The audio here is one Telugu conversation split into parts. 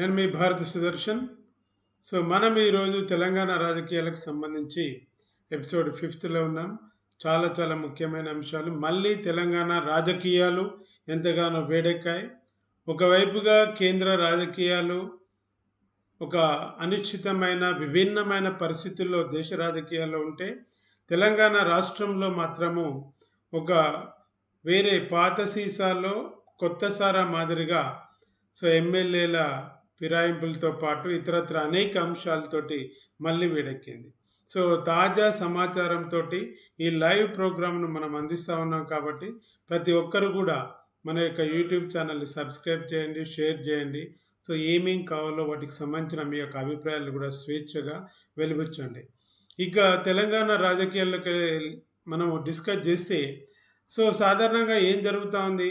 నేను మీ భారత సుదర్శన్. సో మనం ఈరోజు తెలంగాణ రాజకీయాలకు సంబంధించి ఎపిసోడ్ ఫిఫ్త్లో ఉన్నాం. చాలా చాలా ముఖ్యమైన అంశాలు. మళ్ళీ తెలంగాణ రాజకీయాలు ఎంతగానో వేడెక్కాయి. ఒకవైపుగా కేంద్ర రాజకీయాలు ఒక అనిశ్చితమైన విభిన్నమైన పరిస్థితుల్లో దేశ రాజకీయాల్లో ఉంటే తెలంగాణ రాష్ట్రంలో మాత్రము ఒక వేరే పాత సీసాలో కొత్త సారా మాదిరిగా సో ఎమ్మెల్యేల ఫిరాయింపులతో పాటు ఇతరత్ర అనేక అంశాలతోటి మళ్ళీ వేడెక్కింది. సో తాజా సమాచారంతో ఈ లైవ్ ప్రోగ్రామ్ను మనం అందిస్తూ ఉన్నాం కాబట్టి ప్రతి ఒక్కరు కూడా మన యొక్క యూట్యూబ్ ఛానల్ని సబ్స్క్రైబ్ చేయండి షేర్ చేయండి. సో ఏమేం కావాలో వాటికి సంబంధించిన మీ యొక్క అభిప్రాయాలు కూడా స్వేచ్ఛగా వెలిబుచ్చండి. ఇక తెలంగాణ రాజకీయాల్లోకి మనం డిస్కస్ చేస్తే సో సాధారణంగా ఏం జరుగుతూ ఉంది?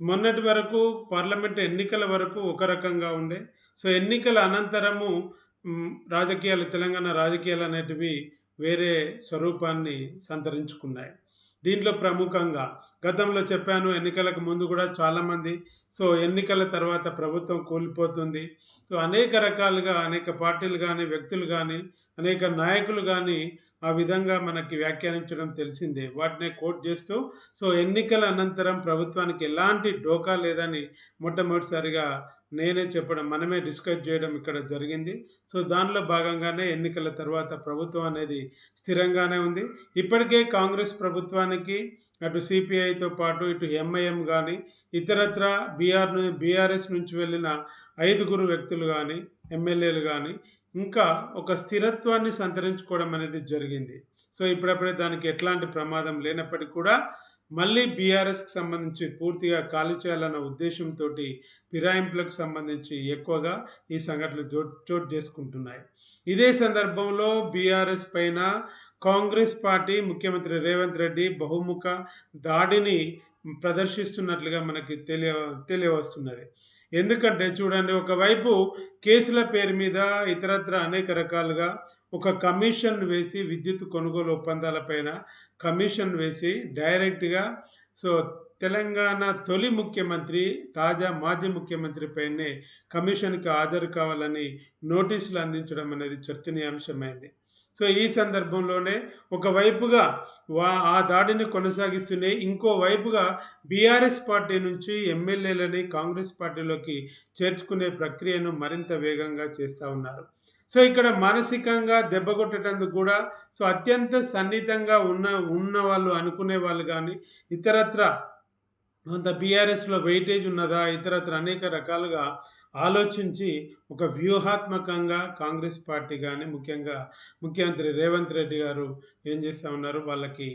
మొన్నటి వరకు పార్లమెంట్ ఎన్నికల వరకు ఒక రకంగా ఉండే. సో ఎన్నికల అనంతరము రాజకీయాలు తెలంగాణ రాజకీయాలు అనేటివి వేరే స్వరూపాన్ని సంతరించుకున్నాయి. దీంట్లో ప్రముఖంగా గతంలో చెప్పాను ఎన్నికలకు ముందు కూడా చాలామంది. సో ఎన్నికల తర్వాత ప్రభుత్వం కూలిపోతుంది. సో అనేక రకాలుగా అనేక పార్టీలు కానీ వ్యక్తులు కానీ అనేక నాయకులు కానీ ఆ విధంగా మనకి వ్యాఖ్యానించడం తెలిసిందే. వాటిని కోట్ చేస్తూ సో ఎన్నికల అనంతరం ప్రభుత్వానికి ఎలాంటి డోకా లేదని మొట్టమొదటిసారిగా నేనే చెప్పడం మనమే డిస్కస్ చేయడం ఇక్కడ జరిగింది. సో దానిలో భాగంగానే ఎన్నికల తర్వాత ప్రభుత్వం అనేది స్థిరంగానే ఉంది. ఇప్పటికే కాంగ్రెస్ ప్రభుత్వానికి అటు సిపిఐతో పాటు ఇటు ఎంఐఎం కానీ ఇతరత్ర బీఆర్ బీఆర్ఎస్ నుంచి వెళ్ళిన ఐదుగురు వ్యక్తులు కానీ ఎమ్మెల్యేలు కానీ ఇంకా ఒక స్థిరత్వాన్ని సంతరించుకోవడం అనేది జరిగింది. సో ఇప్పుడప్పుడే దానికి ఎట్లాంటి ప్రమాదం లేనప్పటికీ కూడా మళ్ళీ బీఆర్ఎస్కి సంబంధించి పూర్తిగా ఖాళీ చేయాలన్న ఉద్దేశంతో ఫిరాయింపులకు సంబంధించి ఎక్కువగా ఈ సంఘటనలు చోటు చోటు చేసుకుంటున్నాయి. ఇదే సందర్భంలో బీఆర్ఎస్ పైన కాంగ్రెస్ పార్టీ ముఖ్యమంత్రి రేవంత్ రెడ్డి బహుముఖ దాడిని ప్రదర్శిస్తున్నట్లుగా మనకి తెలియ తెలియవస్తున్నది. ఎందుకంటే చూడండి ఒకవైపు కేసుల పేరు మీద ఇతరత్ర అనేక రకాలుగా ఒక కమిషన్ వేసి విద్యుత్ కొనుగోలు ఒప్పందాలపైన కమిషన్ వేసి డైరెక్ట్గా సో తెలంగాణ తొలి ముఖ్యమంత్రి తాజా మాజీ ముఖ్యమంత్రి పైనే కమిషన్కి హాజరు కావాలని నోటీసులు అందించడం అనేది చర్చనీయాంశమైంది. సో ఈ సందర్భంలోనే ఒకవైపుగా వా ఆ దాడిని కొనసాగిస్తూనే ఇంకో వైపుగా బీఆర్ఎస్ పార్టీ నుంచి ఎమ్మెల్యేలని కాంగ్రెస్ పార్టీలోకి చేర్చుకునే ప్రక్రియను మరింత వేగంగా చేస్తూ ఉన్నారు. సో ఇక్కడ మానసికంగా దెబ్బకొట్టేటందుకు కూడా సో అత్యంత సన్నిహితంగా ఉన్న ఉన్న వాళ్ళు అనుకునే వాళ్ళు కానీ ఇతరత్ర అంత బీఆర్ఎస్లో వెయిటేజ్ ఉన్నదా? ఇతరత్ర అనేక రకాలుగా ఆలోచించి ఒక వ్యూహాత్మకంగా కాంగ్రెస్ పార్టీ కానీ ముఖ్యంగా ముఖ్యమంత్రి రేవంత్ రెడ్డి గారు ఏం చేస్తూ ఉన్నారు? వాళ్ళకి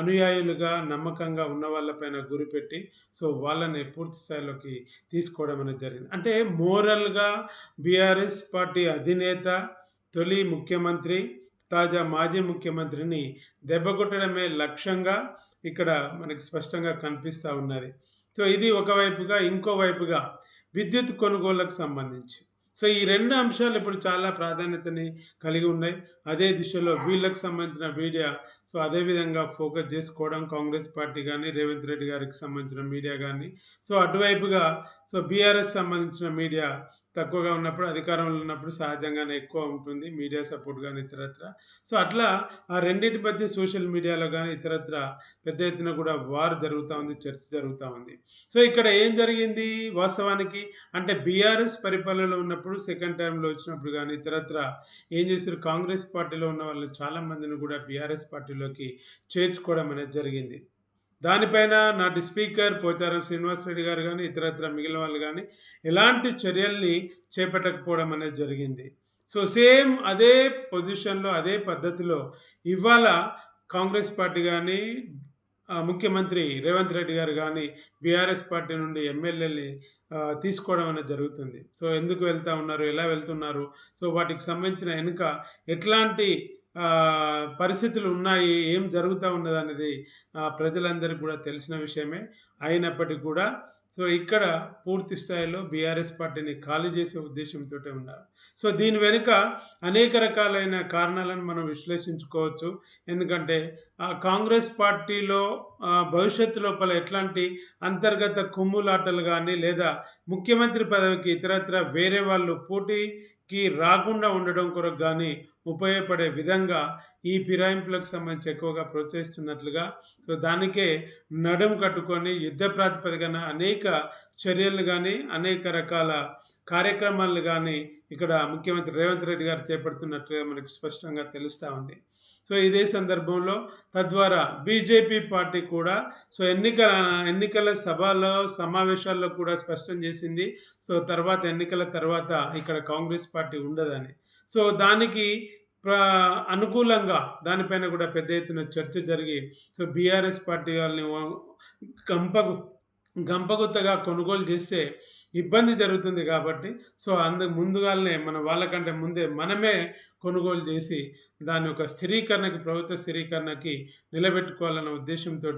అనుయాయులుగా నమ్మకంగా ఉన్న వాళ్ళపైన గురిపెట్టి సో వాళ్ళని పూర్తి స్థాయిలోకి తీసుకోవడం అనేది జరిగింది. అంటే మోరల్గా బీఆర్ఎస్ పార్టీ అధినేత తొలి ముఖ్యమంత్రి తాజా మాజీ ముఖ్యమంత్రిని దెబ్బకొట్టడమే లక్ష్యంగా ఇక్కడ మనకి స్పష్టంగా కనిపిస్తూ ఉన్నది. సో ఇది ఒకవైపుగా ఇంకోవైపుగా విద్యుత్ కొనుగోళ్ళకు సంబంధించి. సో ఈ రెండు అంశాలు ఇప్పుడు చాలా ప్రాధాన్యతని కలిగి ఉన్నాయి. అదే దిశలో వీళ్ళకు సంబంధించిన మీడియా సో అదే విధంగా ఫోకస్ చేసుకోవడం కాంగ్రెస్ పార్టీ కానీ రేవంత్ రెడ్డి గారికి సంబంధించిన మీడియా కానీ. సో అటువైపుగా సో బీఆర్ఎస్ సంబంధించిన మీడియా తక్కువగా ఉన్నప్పుడు అధికారంలో ఉన్నప్పుడు సహజంగానే ఎక్కువ ఉంటుంది మీడియా సపోర్ట్ కానీ ఇతరత్ర. సో అట్లా ఆ రెండింటి మధ్య సోషల్ మీడియాలో కానీ ఇతరత్ర పెద్ద ఎత్తున కూడా వార్ జరుగుతూ ఉంది చర్చ జరుగుతూ ఉంది. సో ఇక్కడ ఏం జరిగింది వాస్తవానికి? అంటే బీఆర్ఎస్ పరిపాలనలో ఉన్నప్పుడు సెకండ్ టైంలో వచ్చినప్పుడు కానీ ఇతరత్ర ఏం చేశారు? కాంగ్రెస్ పార్టీలో ఉన్న వాళ్ళు చాలా మందిని కూడా బీఆర్ఎస్ పార్టీ పార్టీలోకి చేర్చుకోవడం అనేది జరిగింది. దానిపైన నాటి స్పీకర్ పోచారం శ్రీనివాసరెడ్డి గారు కానీ ఇతరత్ర మిగిలిన వాళ్ళు కానీ ఎలాంటి చర్యల్ని చేపట్టకపోవడం అనేది జరిగింది. సో సేమ్ అదే పొజిషన్లో అదే పద్ధతిలో ఇవాళ కాంగ్రెస్ పార్టీ కానీ ముఖ్యమంత్రి రేవంత్ రెడ్డి గారు కానీ బీఆర్ఎస్ పార్టీ నుండి ఎమ్మెల్యేని తీసుకోవడం అనేది జరుగుతుంది. సో ఎందుకు వెళ్తా ఉన్నారు ఎలా వెళ్తున్నారు? సో వాటికి సంబంధించిన వెనుక ఎట్లాంటి పరిస్థితులు ఉన్నాయి ఏం జరుగుతూ ఉన్నది అనేది ప్రజలందరికీ కూడా తెలిసిన విషయమే. అయినప్పటికీ కూడా సో ఇక్కడ పూర్తి స్థాయిలో బీఆర్ఎస్ పార్టీని ఖాళీ చేసే ఉద్దేశంతో ఉన్నారు సో దీని వెనుక అనేక రకాలైన కారణాలను మనం విశ్లేషించుకోవచ్చు. ఎందుకంటే కాంగ్రెస్ పార్టీలో భవిష్యత్తు లోపల ఎట్లాంటి అంతర్గత కుమ్ములాటలు కానీ లేదా ముఖ్యమంత్రి పదవికి ఇతరత్ర వేరే వాళ్ళు పోటీ కి రాకుండా ఉండడం కొరకు కానీ ఉపయోగపడే విధంగా ఈ ఫిరాయింపులకు సంబంధించి ఎక్కువగా ప్రోత్సహిస్తున్నట్లుగా సో దానికే నడుం కట్టుకొని యుద్ధ ప్రాతిపదికన అనేక చర్యలు కానీ అనేక రకాల కార్యక్రమాలను కానీ ఇక్కడ ముఖ్యమంత్రి రేవంత్ రెడ్డి గారు చేపడుతున్నట్లుగా మనకు స్పష్టంగా తెలుస్తూ ఉంది. సో ఇదే సందర్భంలో తద్వారా బీజేపీ పార్టీ కూడా సో ఎన్నికల ఎన్నికల సభలో సమావేశాల్లో కూడా స్పష్టం చేసింది. సో తర్వాత ఎన్నికల తర్వాత ఇక్కడ కాంగ్రెస్ పార్టీ ఉండదని. సో దానికి అనుకూలంగా దానిపైన కూడా పెద్ద ఎత్తున చర్చ జరిగి సో బీఆర్ఎస్ పార్టీ వాళ్ళని గంపకు గంపగుత్తగా కొనుగోలు చేస్తే ఇబ్బంది జరుగుతుంది కాబట్టి సో అందుకు ముందుగానే మన వాళ్ళకంటే ముందే మనమే కొనుగోలు చేసి దాని యొక్క స్థిరీకరణకి ప్రభుత్వ స్థిరీకరణకి నిలబెట్టుకోవాలన్న ఉద్దేశంతో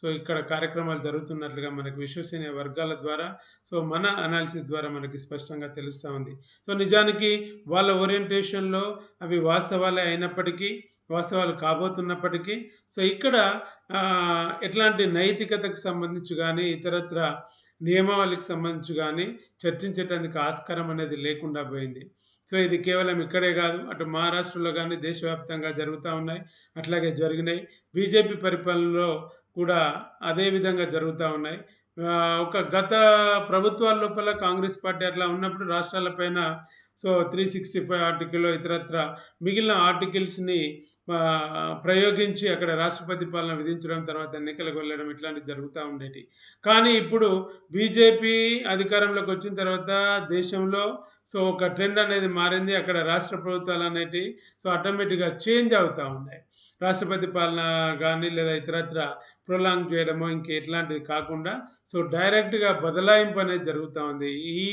సో ఇక్కడ కార్యక్రమాలు జరుగుతున్నట్లుగా మనకు విశ్వసనీయ వర్గాల ద్వారా సో మన అనాలిసిస్ ద్వారా మనకి స్పష్టంగా తెలుస్తూ ఉంది. సో నిజానికి వాళ్ళ ఓరియంటేషన్లో అవి వాస్తవాలే అయినప్పటికీ వాస్తవాలు కాబోతున్నప్పటికీ సో ఇక్కడ ఎట్లాంటి నైతికతకు సంబంధించి కానీ ఇతరత్ర నియమావళికి సంబంధించి కానీ చర్చించేటందుకు ఆస్కారం అనేది లేకుండా పోయింది. సో ఇది కేవలం ఇక్కడే కాదు అటు మహారాష్ట్రలో కానీ దేశవ్యాప్తంగా జరుగుతూ ఉన్నాయి అట్లాగే జరిగినాయి. బీజేపీ పరిపాలనలో కూడా అదే విధంగా జరుగుతూ ఉన్నాయి. ఒక గత ప్రభుత్వాల లోపల కాంగ్రెస్ పార్టీ అట్లా ఉన్నప్పుడు రాష్ట్రాలపైన so three sixty five article ఇతరత్ర మిగిలిన ఆర్టికల్స్ని ప్రయోగించి అక్కడ రాష్ట్రపతి పాలన విధించడం తర్వాత ఎన్నికలకు వెళ్ళడం ఇట్లాంటివి జరుగుతూ ఉండేటి కానీ ఇప్పుడు బీజేపీ అధికారంలోకి వచ్చిన తర్వాత దేశంలో సో ఒక ట్రెండ్ అనేది మారింది. అక్కడ రాష్ట్ర ప్రభుత్వాలు అనేటివి సో ఆటోమేటిక్గా చేంజ్ అవుతూ ఉన్నాయి. రాష్ట్రపతి పాలన కానీ లేదా ఇతరత్ర ప్రొలాంగ్ చేయడమో ఇంక ఎట్లాంటిది కాకుండా సో డైరెక్ట్గా బదలాయింపు అనేది జరుగుతూ ఉంది. ఈ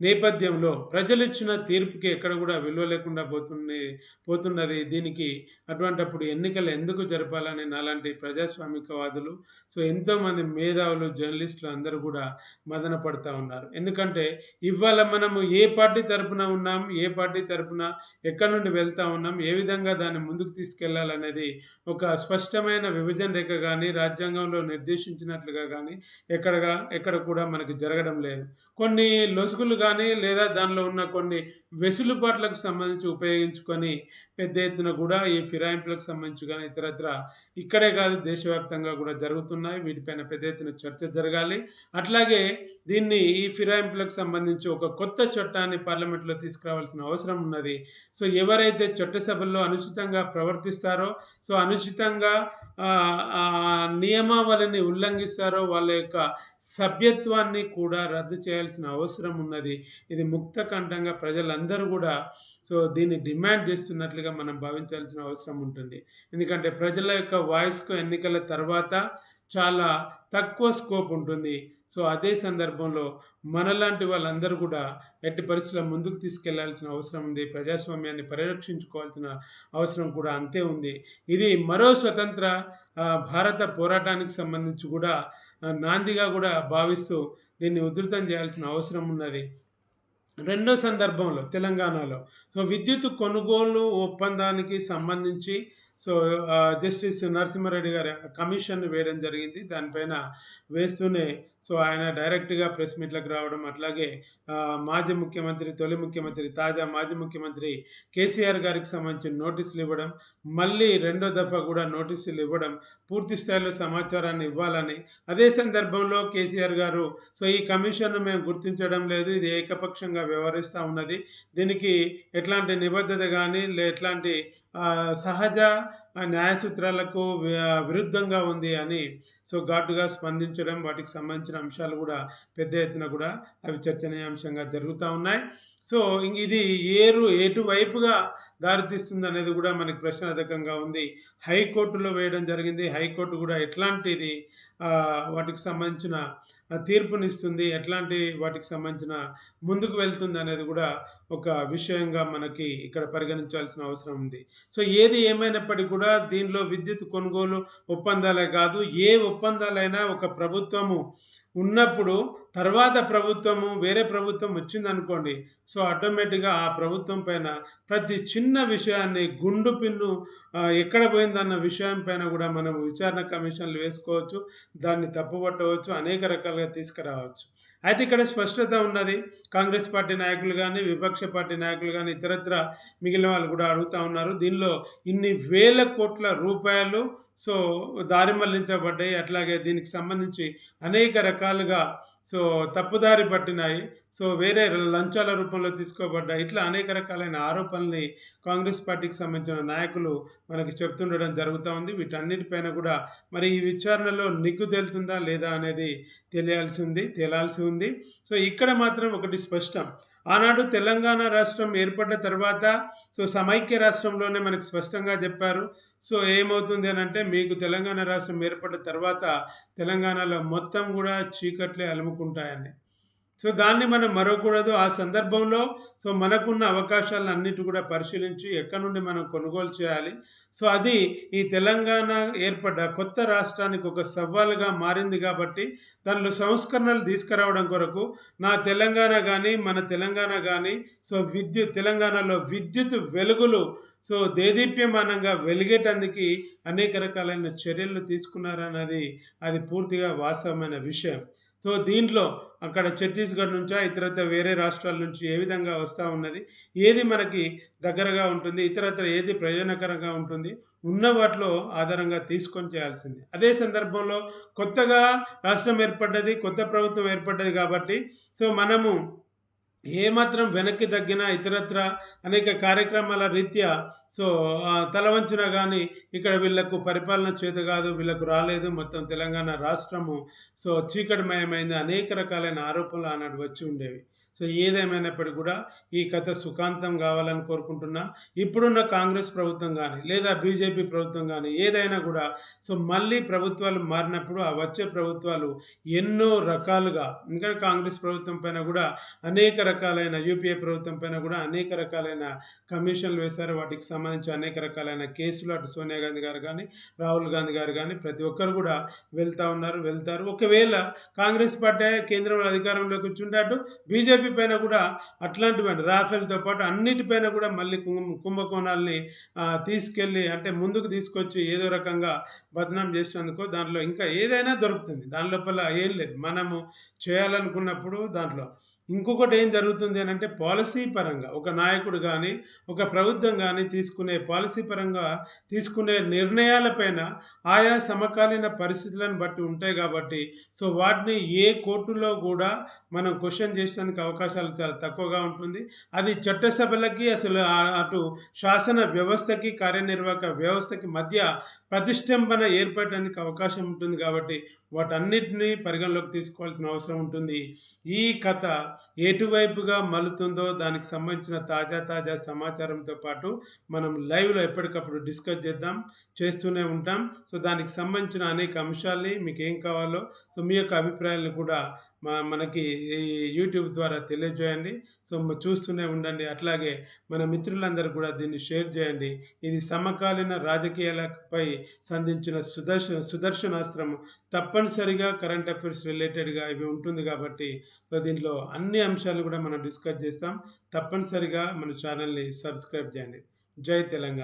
నేపథ్యంలో ప్రజలు ఇచ్చిన తీర్పుకి ఎక్కడ కూడా విలువ లేకుండా పోతుంది పోతున్నది దీనికి. అటువంటప్పుడు ఎన్నికలు ఎందుకు జరపాలని నాలాంటి ప్రజాస్వామికవాదులు సో ఎంతోమంది మేధావులు జర్నలిస్టులు అందరూ కూడా మదన పడుతూ ఉన్నారు. ఎందుకంటే ఇవాళ మనము ఏ పార్టీ తరపున ఉన్నాం ఏ పార్టీ తరపున ఎక్కడి నుండి వెళ్తా ఉన్నాం ఏ విధంగా దాన్ని ముందుకు తీసుకెళ్ళాలనేది ఒక స్పష్టమైన విభజన రేఖ కానీ రాజ్యాంగంలో నిర్దేశించినట్లుగా కానీ ఎక్కడగా ఎక్కడ కూడా మనకి జరగడం లేదు. కొన్ని లొసుగులుగా కానీ లేదా దానిలో ఉన్న కొన్ని వెసులుబాట్లకు సంబంధించి ఉపయోగించుకొని పెద్ద ఎత్తున కూడా ఈ ఫిరాయింపులకు సంబంధించి కానీ ఇతరత్ర ఇక్కడే కాదు దేశవ్యాప్తంగా కూడా జరుగుతున్నాయి. వీటిపైన పెద్ద ఎత్తున చర్చ జరగాలి. అట్లాగే దీన్ని ఈ ఫిరాయింపులకు సంబంధించి ఒక కొత్త చట్టాన్ని పార్లమెంట్లో తీసుకురావాల్సిన అవసరం ఉన్నది. సో ఎవరైతే చట్టసభల్లో అనుచితంగా ప్రవర్తిస్తారో సో అనుచితంగా నియమావళిని ఉల్లంఘిస్తారో వాళ్ళ యొక్క సభ్యత్వాన్ని కూడా రద్దు చేయాల్సిన అవసరం ఉన్నది. ఇది ముక్తఖండంగా ప్రజలందరూ కూడా సో దీన్ని డిమాండ్ చేస్తున్నట్లుగా మనం భావించాల్సిన అవసరం ఉంటుంది. ఎందుకంటే ప్రజల యొక్క వాయిస్కు ఎన్నికల తర్వాత చాలా తక్కువ స్కోప్ ఉంటుంది. సో అదే సందర్భంలో మనలాంటి వాళ్ళందరూ కూడా ఎట్టి పరిస్థితుల్లో ముందుకు తీసుకెళ్ళాల్సిన అవసరం ఉంది. ప్రజాస్వామ్యాన్ని పరిరక్షించుకోవాల్సిన అవసరం కూడా అంతే ఉంది. ఇది మరో స్వతంత్ర భారత పోరాటానికి సంబంధించి కూడా నాందిగా కూడా భావిస్తూ దీన్ని ఉధృతం చేయాల్సిన అవసరం ఉన్నది. రెండో సందర్భంలో తెలంగాణలో సో విద్యుత్ కొనుగోలు ఒప్పందానికి సంబంధించి సో జస్టిస్ నరసింహారెడ్డి గారి కమిషన్ వేయడం జరిగింది. దానిపైన వేస్తూనే సో ఆయన డైరెక్ట్గా ప్రెస్ మీట్లకు రావడం అట్లాగే మాజీ ముఖ్యమంత్రి తొలి ముఖ్యమంత్రి తాజా మాజీ ముఖ్యమంత్రి కేసీఆర్ గారికి సంబంధించిన నోటీసులు ఇవ్వడం మళ్ళీ రెండో దఫా కూడా నోటీసులు ఇవ్వడం పూర్తి స్థాయిలో సమాచారాన్ని ఇవ్వాలని. అదే సందర్భంలో కేసీఆర్ గారు సో ఈ కమిషన్ను మేము గుర్తించడం లేదు ఇది ఏకపక్షంగా వ్యవహరిస్తూ ఉన్నది. దీనికి ఎట్లాంటి నిబద్ధత కానీ లే ఎట్లాంటి సహజ న్యాయ సూత్రాలకు విరుద్ధంగా ఉంది అని సో ఘాటుగా స్పందించడం వాటికి సంబంధించిన అంశాలు కూడా పెద్ద ఎత్తున కూడా అవి చర్చనీయాంశంగా జరుగుతూ ఉన్నాయి. సో ఇది ఏరు ఎటువైపుగా దారితీస్తుంది అనేది కూడా మనకి ప్రశ్నార్థకంగా ఉంది. హైకోర్టులో వేయడం జరిగింది. హైకోర్టు కూడా ఎట్లాంటిది వాటికి సంబంధించిన తీర్పునిస్తుంది ఎట్లాంటి వాటికి సంబంధించిన ముందుకు వెళ్తుంది అనేది కూడా ఒక విషయంగా మనకి ఇక్కడ పరిగణించాల్సిన అవసరం ఉంది. సో ఏది ఏమైనప్పటికీ కూడా దీనిలో విద్యుత్ కొనుగోలు ఒప్పందాలే కాదు ఏ ఒప్పందాలైనా ఒక ప్రభుత్వము ఉన్నప్పుడు తర్వాత ప్రభుత్వము వేరే ప్రభుత్వం వచ్చిందనుకోండి సో ఆటోమేటిక్గా ఆ ప్రభుత్వం పైన ప్రతి చిన్న విషయాన్ని గుండు పిన్ను ఎక్కడ పోయిందన్న విషయం పైన కూడా మనం విచారణ కమిషన్లు వేసుకోవచ్చు దాన్ని తప్పుపట్టవచ్చు అనేక రకాలుగా తీసుకురావచ్చు. అయితే ఇక్కడ స్పష్టత ఉన్నది కాంగ్రెస్ పార్టీ నాయకులు కానీ విపక్ష పార్టీ నాయకులు కానీ ఇతరత్ర మిగిలిన వాళ్ళు కూడా అడుగుతూ ఉన్నారు దీనిలో ఇన్ని వేల కోట్ల రూపాయలు సో దారి మళ్ళించబడ్డాయి అట్లాగే దీనికి సంబంధించి అనేక రకాలుగా సో తప్పుదారి పట్టినాయి. సో వేరే లంచాల రూపంలో తీసుకోబడ్డాయి. ఇట్లా అనేక రకాలైన ఆరోపణల్ని కాంగ్రెస్ పార్టీకి సంబంధించిన నాయకులు మనకి చెప్తుండడం జరుగుతూ ఉంది. వీటన్నిటిపైన కూడా మరి ఈ విచారణలో నిగ్గు తేలుతుందా లేదా అనేది తెలియాల్సి ఉంది తేలాల్సి ఉంది. సో ఇక్కడ మాత్రం ఒకటి స్పష్టం. ఆనాడు తెలంగాణ రాష్ట్రం ఏర్పడ్డ తర్వాత సో సమైక్య రాష్ట్రంలోనే మనకు స్పష్టంగా చెప్పారు. సో ఏమవుతుంది అని అంటే మీకు తెలంగాణ రాష్ట్రం ఏర్పడ్డ తర్వాత తెలంగాణలో మొత్తం కూడా చీకట్లే అలుముకుంటాయని. సో దాన్ని మనం మరవకూడదు. ఆ సందర్భంలో సో మనకున్న అవకాశాలను అన్నిటి కూడా పరిశీలించి ఎక్కడి నుండి మనం కొనుగోలు చేయాలి. సో అది ఈ తెలంగాణ ఏర్పడ్డ కొత్త రాష్ట్రానికి ఒక సవాలుగా మారింది కాబట్టి దానిలో సంస్కరణలు తీసుకురావడం కొరకు నా తెలంగాణ కానీ మన తెలంగాణ కానీ సో విద్యుత్ తెలంగాణలో విద్యుత్ వెలుగులు సో దేదీప్యమానంగా వెలిగేటందుకు అనేక రకాలైన చర్యలు తీసుకున్నారన్నది అది పూర్తిగా వాస్తవమైన విషయం. సో దీంట్లో అక్కడ ఛత్తీస్గఢ్ నుంచా ఇతరత్ర వేరే రాష్ట్రాల నుంచి ఏ విధంగా వస్తూ ఉన్నది ఏది మనకి దగ్గరగా ఉంటుంది ఇతరత్ర ఏది ప్రయోజనకరంగా ఉంటుంది ఉన్న వాటిలో ఆధారంగా తీసుకొని చేయాల్సింది. అదే సందర్భంలో కొత్తగా రాష్ట్రం ఏర్పడ్డది కొత్త ప్రభుత్వం ఏర్పడ్డది కాబట్టి సో మనము ఏమాత్రం వెనక్కి తగ్గిన ఇతరత్ర అనేక కార్యక్రమాల రీత్యా సో తలవంచున కానీ ఇక్కడ వీళ్ళకు పరిపాలన చేత కాదు వీళ్ళకు రాలేదు. మొత్తం తెలంగాణ రాష్ట్రము సో చీకటిమయమైంది. అనేక రకాలైన ఆరోపణలు ఆనాడు వచ్చి ఉండేవి. సో ఏదేమైనప్పటికీ కూడా ఈ కథ సుఖాంతం కావాలని కోరుకుంటున్నా. ఇప్పుడున్న కాంగ్రెస్ ప్రభుత్వం కానీ లేదా బీజేపీ ప్రభుత్వం కానీ ఏదైనా కూడా సో మళ్ళీ ప్రభుత్వాలు మారినప్పుడు ఆ వచ్చే ప్రభుత్వాలు ఎన్నో రకాలుగా ఇంకా కాంగ్రెస్ ప్రభుత్వం పైన కూడా అనేక రకాలైన యూపీఏ ప్రభుత్వం పైన కూడా అనేక రకాలైన కమిషన్లు వేశారు. వాటికి సంబంధించి అనేక రకాలైన కేసులు అటు సోనియా గాంధీ గారు కానీ రాహుల్ గాంధీ గారు కానీ ప్రతి ఒక్కరు కూడా వెళ్తూ ఉన్నారు వెళ్తారు. ఒకవేళ కాంగ్రెస్ పార్టీ కేంద్రంలో అధికారంలోకి వచ్చి అటు బీజేపీ పైన కూడా అట్లాంటివి రాఫెల్తో పాటు అన్నిటిపైన కూడా మళ్ళీ కుంభకోణాలని తీసుకెళ్ళి అంటే ముందుకు తీసుకొచ్చి ఏదో రకంగా బదనాం చేసినందుకో దాంట్లో ఇంకా ఏదైనా దొరుకుతుంది. దాని లోపల ఏం లేదు. మనము చేయాలనుకున్నప్పుడు దాంట్లో. ఇంకొకటి ఏం జరుగుతుంది అని అంటే పాలసీ పరంగా ఒక నాయకుడు కానీ ఒక ప్రభుత్వం కానీ తీసుకునే పాలసీ పరంగా తీసుకునే నిర్ణయాలపైన ఆయా సమకాలీన పరిస్థితులను బట్టి ఉంటాయి కాబట్టి సో వాటిని ఏ కోర్టులో కూడా మనం క్వశ్చన్ చేసేందుకు అవకాశాలు చాలా తక్కువగా ఉంటుంది. అది చట్టసభలకి అసలు అటు శాసన వ్యవస్థకి కార్యనిర్వాహక వ్యవస్థకి మధ్య ప్రతిష్టంభన ఏర్పడటానికి అవకాశం ఉంటుంది కాబట్టి వాటన్నిటినీ పరిగణలోకి తీసుకోవాల్సిన అవసరం ఉంటుంది. ఈ కథ ఎటువైపుగా మలుతుందో దానికి సంబంధించిన తాజా తాజా సమాచారంతో పాటు మనం లైవ్లో ఎప్పటికప్పుడు డిస్కస్ చేద్దాం చేస్తూనే ఉంటాం. సో దానికి సంబంధించిన అనేక అంశాలని మీకు ఏం కావాలో సో మీ యొక్క అభిప్రాయాలను కూడా మనకి ఈ యూట్యూబ్ ద్వారా తెలియజేయండి. సో చూస్తూనే ఉండండి. అట్లాగే మన మిత్రులందరూ కూడా దీన్ని షేర్ చేయండి. ఇది సమకాలీన రాజకీయాలపై సంధించిన సుదర్శన సుదర్శనాస్త్రం తప్పనిసరిగా కరెంట్ అఫైర్స్ రిలేటెడ్గా ఇవి ఉంటుంది కాబట్టి సో దీంట్లో అన్ని అంశాలు కూడా మనం డిస్కస్ చేస్తాం. తప్పనిసరిగా మన ఛానల్ని సబ్స్క్రైబ్ చేయండి. జై తెలంగాణ.